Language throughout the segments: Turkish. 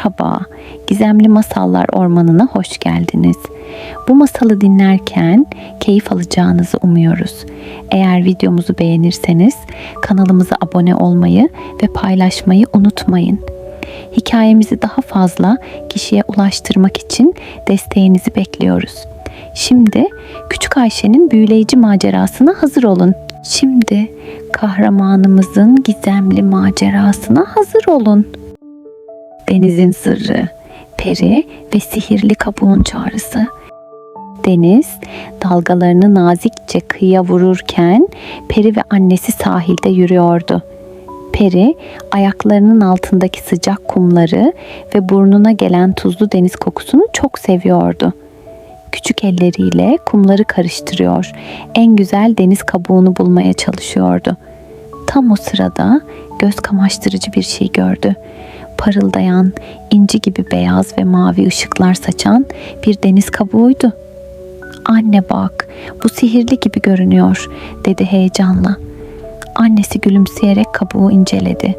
Merhaba, Gizemli Masallar Ormanı'na hoş geldiniz. Bu masalı dinlerken keyif alacağınızı umuyoruz. Eğer videomuzu beğenirseniz kanalımıza abone olmayı ve paylaşmayı unutmayın. Hikayemizi daha fazla kişiye ulaştırmak için desteğinizi bekliyoruz. Şimdi Küçük Ayşe'nin büyüleyici macerasına hazır olun. Şimdi kahramanımızın gizemli macerasına hazır olun. Denizin sırrı, peri ve sihirli kabuğun çağrısı. Deniz dalgalarını nazikçe kıyıya vururken peri ve annesi sahilde yürüyordu. Peri ayaklarının altındaki sıcak kumları ve burnuna gelen tuzlu deniz kokusunu çok seviyordu. Küçük elleriyle kumları karıştırıyor, en güzel deniz kabuğunu bulmaya çalışıyordu. Tam o sırada göz kamaştırıcı bir şey gördü. Parıldayan, inci gibi beyaz ve mavi ışıklar saçan bir deniz kabuğuydu. Anne bak, bu sihirli gibi görünüyor, dedi heyecanla. Annesi gülümseyerek kabuğu inceledi.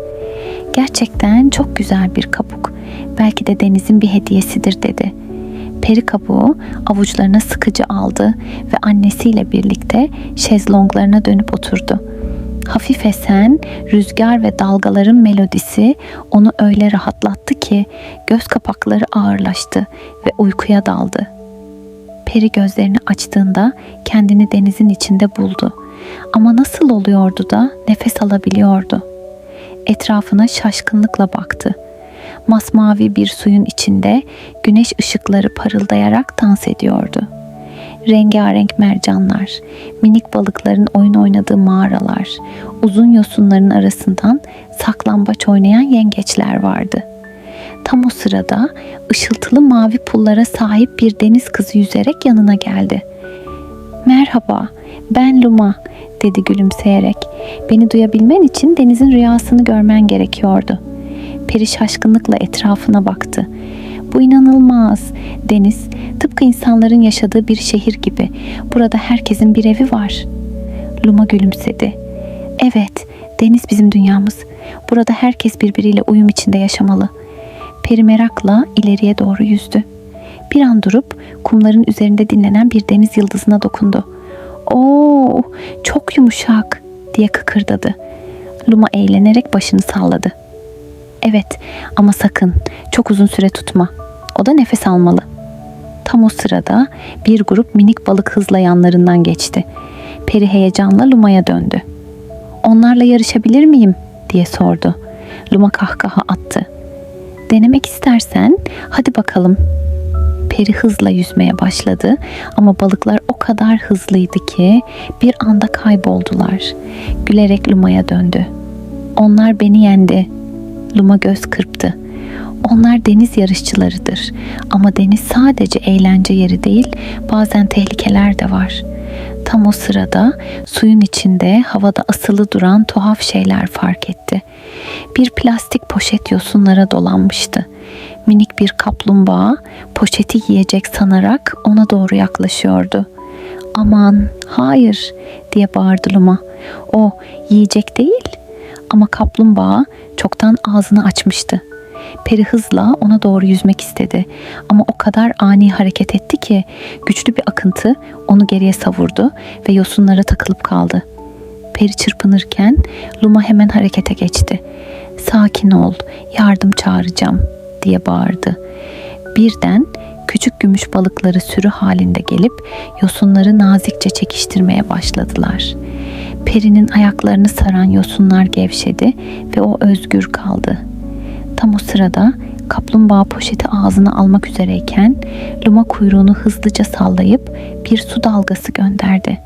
Gerçekten çok güzel bir kabuk. Belki de denizin bir hediyesidir dedi. Peri kabuğu avuçlarına sıkıcı aldı ve annesiyle birlikte şezlonglarına dönüp oturdu. Hafif esen rüzgar ve dalgaların melodisi onu öyle rahatlattı ki göz kapakları ağırlaştı ve uykuya daldı. Peri gözlerini açtığında kendini denizin içinde buldu. Ama nasıl oluyordu da nefes alabiliyordu? Etrafına şaşkınlıkla baktı. Masmavi bir suyun içinde güneş ışıkları parıldayarak dans ediyordu. Rengarenk mercanlar, minik balıkların oyun oynadığı mağaralar, uzun yosunların arasından saklambaç oynayan yengeçler vardı. Tam o sırada ışıltılı mavi pullara sahip bir deniz kızı yüzerek yanına geldi. Merhaba, ben Luma, dedi gülümseyerek. Beni duyabilmen için denizin rüyasını görmen gerekiyordu. Peri şaşkınlıkla etrafına baktı. Bu inanılmaz. Deniz tıpkı insanların yaşadığı bir şehir gibi. Burada herkesin bir evi var. Luma gülümsedi. Evet, deniz bizim dünyamız. Burada herkes birbiriyle uyum içinde yaşamalı. Peri merakla ileriye doğru yüzdü. Bir an durup kumların üzerinde dinlenen bir deniz yıldızına dokundu. Oo, çok yumuşak diye kıkırdadı. Luma eğlenerek başını salladı. Evet ama sakın çok uzun süre tutma. O da nefes almalı. Tam o sırada bir grup minik balık hızla yanlarından geçti. Peri heyecanla Luma'ya döndü. Onlarla yarışabilir miyim diye sordu. Luma kahkaha attı. Denemek istersen hadi bakalım. Peri hızla yüzmeye başladı ama balıklar o kadar hızlıydı ki bir anda kayboldular. Gülerek Luma'ya döndü. Onlar beni yendi. Luma göz kırptı. Onlar deniz yarışçılarıdır ama deniz sadece eğlence yeri değil, bazen tehlikeler de var. Tam o sırada suyun içinde havada asılı duran tuhaf şeyler fark etti. Bir plastik poşet yosunlara dolanmıştı. Minik bir kaplumbağa poşeti yiyecek sanarak ona doğru yaklaşıyordu. Aman, hayır diye bağırdı Luma. O yiyecek değil ama kaplumbağa çoktan ağzını açmıştı. Peri hızla ona doğru yüzmek istedi ama o kadar ani hareket etti ki güçlü bir akıntı onu geriye savurdu ve yosunlara takılıp kaldı. Peri çırpınırken Luma hemen harekete geçti. Sakin ol, yardım çağıracağım diye bağırdı. Birden küçük gümüş balıkları sürü halinde gelip yosunları nazikçe çekiştirmeye başladılar. Peri'nin ayaklarını saran yosunlar gevşedi ve o özgür kaldı. Tam o sırada kaplumbağa poşeti ağzına almak üzereyken Luma kuyruğunu hızlıca sallayıp bir su dalgası gönderdi.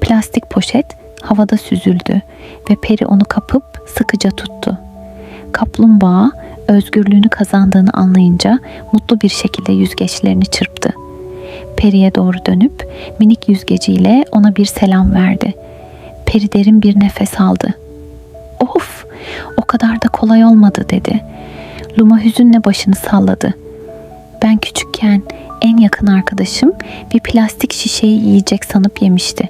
Plastik poşet havada süzüldü ve Peri onu kapıp sıkıca tuttu. Kaplumbağa özgürlüğünü kazandığını anlayınca mutlu bir şekilde yüzgeçlerini çırptı. Peri'ye doğru dönüp minik yüzgeciyle ona bir selam verdi. Peri derin bir nefes aldı. Of, o kadar da kolay olmadı dedi. Luma hüzünle başını salladı. Ben küçükken en yakın arkadaşım bir plastik şişeyi yiyecek sanıp yemişti.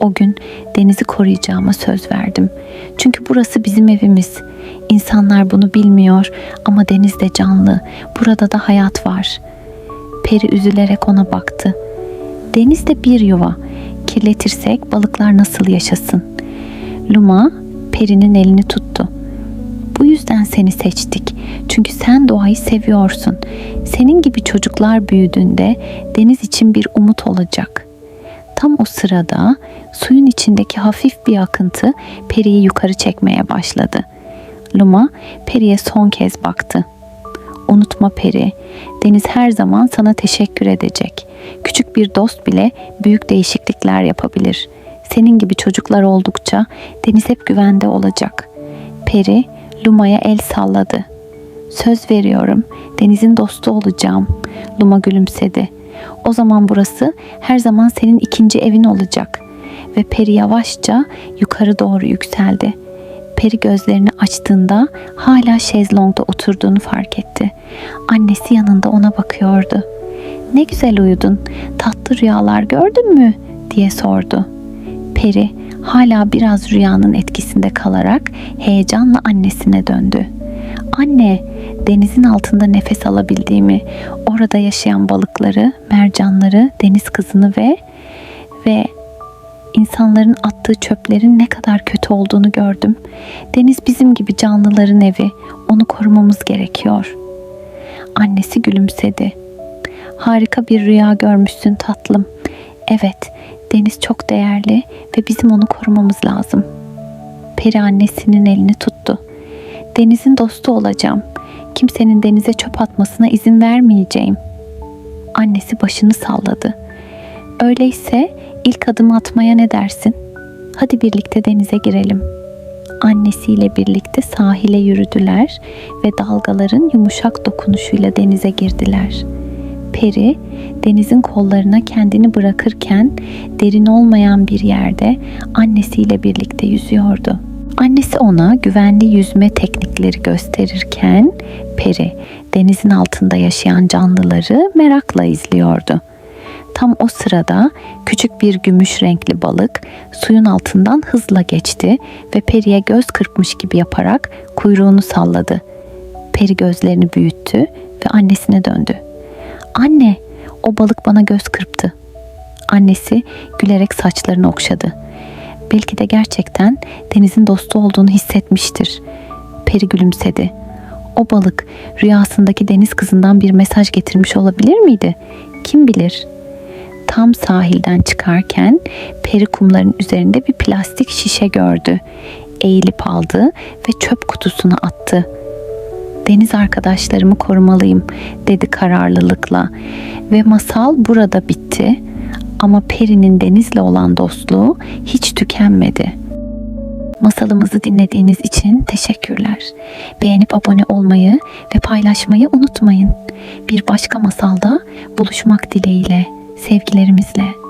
O gün denizi koruyacağıma söz verdim. Çünkü burası bizim evimiz. İnsanlar bunu bilmiyor ama denizde canlı. Burada da hayat var. Peri üzülerek ona baktı. Denizde bir yuva. Kirletirsek balıklar nasıl yaşasın? Luma Peri'nin elini tuttu. Bu yüzden seni seçtik. Çünkü sen doğayı seviyorsun. Senin gibi çocuklar büyüdüğünde deniz için bir umut olacak. Tam o sırada suyun içindeki hafif bir akıntı Peri'yi yukarı çekmeye başladı. Luma Peri'ye son kez baktı. Unutma Peri, deniz her zaman sana teşekkür edecek. Küçük bir dost bile büyük değişiklikler yapabilir. Senin gibi çocuklar oldukça deniz hep güvende olacak. Peri Luma'ya el salladı. Söz veriyorum, denizin dostu olacağım. Luma gülümsedi. O zaman burası her zaman senin ikinci evin olacak. Ve Peri yavaşça yukarı doğru yükseldi. Peri gözlerini açtığında hala şezlongda oturduğunu fark etti. Annesi yanında ona bakıyordu. Ne güzel uyudun, tatlı rüyalar gördün mü? diye sordu. Peri hala biraz rüyanın etkisinde kalarak heyecanla annesine döndü. Anne, denizin altında nefes alabildiğimi, orada yaşayan balıkları, mercanları, deniz kızını ve ve insanların attığı çöplerin ne kadar kötü olduğunu gördüm. Deniz bizim gibi canlıların evi. Onu korumamız gerekiyor. Annesi gülümsedi. Harika bir rüya görmüşsün tatlım. Evet, deniz çok değerli ve bizim onu korumamız lazım. Peri annesinin elini tuttu. Denizin dostu olacağım. Kimsenin denize çöp atmasına izin vermeyeceğim. Annesi başını salladı. Öyleyse ilk adımı atmaya ne dersin? Hadi birlikte denize girelim. Annesiyle birlikte sahile yürüdüler ve dalgaların yumuşak dokunuşuyla denize girdiler. Peri denizin kollarına kendini bırakırken derin olmayan bir yerde annesiyle birlikte yüzüyordu. Annesi ona güvenli yüzme teknikleri gösterirken Peri denizin altında yaşayan canlıları merakla izliyordu. Tam o sırada küçük bir gümüş renkli balık suyun altından hızla geçti ve Peri'ye göz kırpmış gibi yaparak kuyruğunu salladı. Peri gözlerini büyüttü ve annesine döndü. Anne, o balık bana göz kırptı. Annesi gülerek saçlarını okşadı. Belki de gerçekten denizin dostu olduğunu hissetmiştir. Peri gülümsedi. O balık rüyasındaki deniz kızından bir mesaj getirmiş olabilir miydi? Kim bilir? Tam sahilden çıkarken peri kumların üzerinde bir plastik şişe gördü. Eğilip aldı ve çöp kutusuna attı. Deniz arkadaşlarımı korumalıyım dedi kararlılıkla ve masal burada bitti ama Peri'nin denizle olan dostluğu hiç tükenmedi. Masalımızı dinlediğiniz için teşekkürler. Beğenip abone olmayı ve paylaşmayı unutmayın. Bir başka masalda buluşmak dileğiyle, sevgilerimizle.